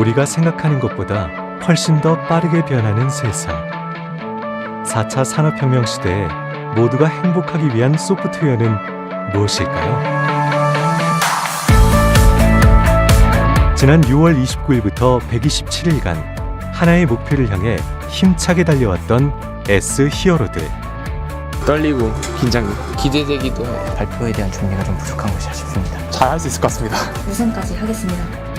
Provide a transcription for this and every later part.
우리가 생각하는 것보다 훨씬 더 빠르게 변하는 세상. 4차 산업혁명 시대에 모두가 행복하기 위한 소프트웨어는 무엇일까요? 지난 6월 29일부터 127일간 하나의 목표를 향해 힘차게 달려왔던 S 히어로들. 떨리고 긴장돼. 기대되기도 해요. 발표에 대한 준비가 좀 부족한 것이 아쉽습니다. 잘 할 수 있을 것 같습니다. 우선까지 하겠습니다.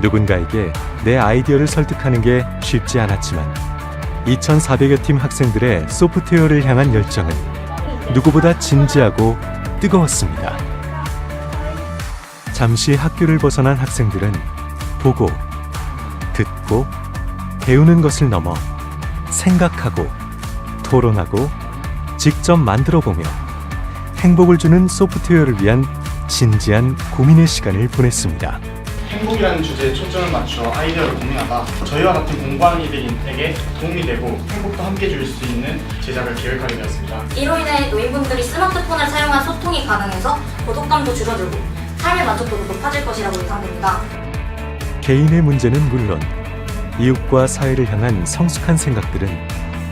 누군가에게 내 아이디어를 설득하는 게 쉽지 않았지만 2,400여 팀 학생들의 소프트웨어를 향한 열정은 누구보다 진지하고 뜨거웠습니다. 잠시 학교를 벗어난 학생들은 보고, 듣고, 배우는 것을 넘어 생각하고, 토론하고, 직접 만들어 보며 행복을 주는 소프트웨어를 위한 진지한 고민의 시간을 보냈습니다. 행복이라는 주제에 초점을 맞춰 아이디어를 고민하다 저희와 같은 공부하는 이들에게 도움이 되고 행복도 함께 줄 수 있는 제작을 계획하게 되었습니다. 이로 인해 노인분들이 스마트폰을 사용한 소통이 가능해서 고독감도 줄어들고 삶의 만족도도 높아질 것이라고 예상됩니다. 개인의 문제는 물론 이웃과 사회를 향한 성숙한 생각들은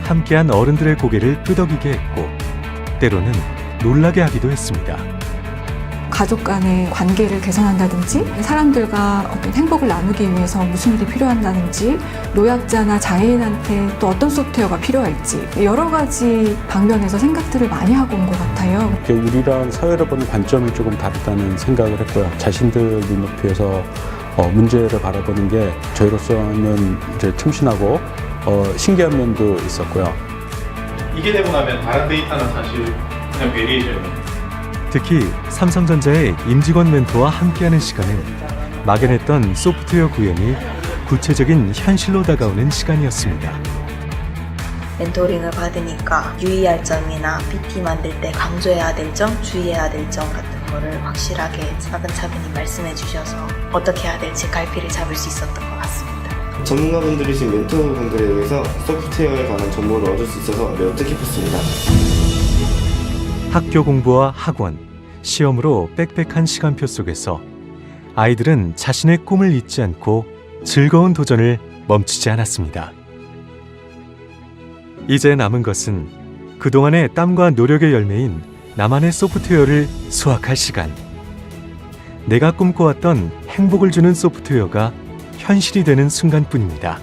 함께한 어른들의 고개를 끄덕이게 했고 때로는 놀라게 하기도 했습니다. 가족 간의 관계를 개선한다든지 사람들과 어떤 행복을 나누기 위해서 무슨 일이 필요한다든지 노약자나 장애인한테 또 어떤 소프트웨어가 필요할지 여러 가지 방면에서 생각들을 많이 하고 온 것 같아요. 우리랑 사회를 보는 관점이 조금 다르다는 생각을 했고요. 자신들 눈높이에서 어, 문제를 바라보는 게 저희로서는 이제 틈신하고 어, 신기한 면도 있었고요. 이게 되고 나면 다른 데이터는 사실 그냥 베리에이션이에요. 특히 삼성전자의 임직원 멘토와 함께하는 시간은 막연했던 소프트웨어 구현이 구체적인 현실로 다가오는 시간이었습니다. 멘토링을 받으니까 유의할 점이나 PT 만들 때 강조해야 될 점, 주의해야 될 점 같은 거를 확실하게 차근차근히 말씀해 주셔서 어떻게 해야 될지 갈피를 잡을 수 있었던 것 같습니다. 전문가분들이신 멘토분들에 의해서 소프트웨어에 관한 정보를 얻을 수 있어서 매우 뜻깊었습니다. 학교 공부와 학원, 시험으로 빽빽한 시간표 속에서 아이들은 자신의 꿈을 잊지 않고 즐거운 도전을 멈추지 않았습니다. 이제 남은 것은 그동안의 땀과 노력의 열매인 나만의 소프트웨어를 수확할 시간. 내가 꿈꿔왔던 행복을 주는 소프트웨어가 현실이 되는 순간뿐입니다.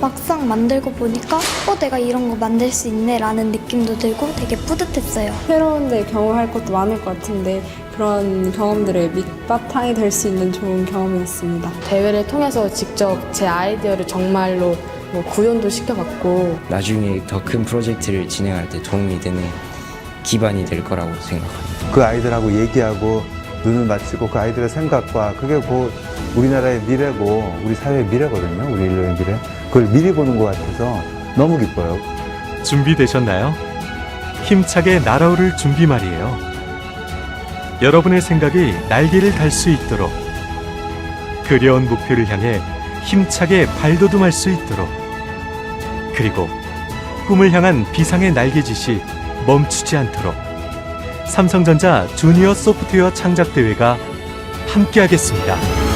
막상 만들고 보니까 어 내가 이런 거 만들 수 있네 라는 느낌도 들고 되게 뿌듯했어요. 새로운 데 경험할 것도 많을 것 같은데 그런 경험들의 밑바탕이 될 수 있는 좋은 경험이었습니다. 대회를 통해서 직접 제 아이디어를 정말로 뭐 구현도 시켜봤고 나중에 더 큰 프로젝트를 진행할 때 도움이 되는 기반이 될 거라고 생각합니다. 그 아이들하고 얘기하고 눈을 맞추고 그 아이들의 생각과 그게 곧 우리나라의 미래고 우리 사회의 미래거든요. 우리 인류의 미래. 그걸 미리 보는 것 같아서 너무 기뻐요. 준비되셨나요? 힘차게 날아오를 준비 말이에요. 여러분의 생각이 날개를 달 수 있도록 그려온 목표를 향해 힘차게 발돋움할 수 있도록 그리고 꿈을 향한 비상의 날개짓이 멈추지 않도록 삼성전자 주니어 소프트웨어 창작 대회가 함께하겠습니다.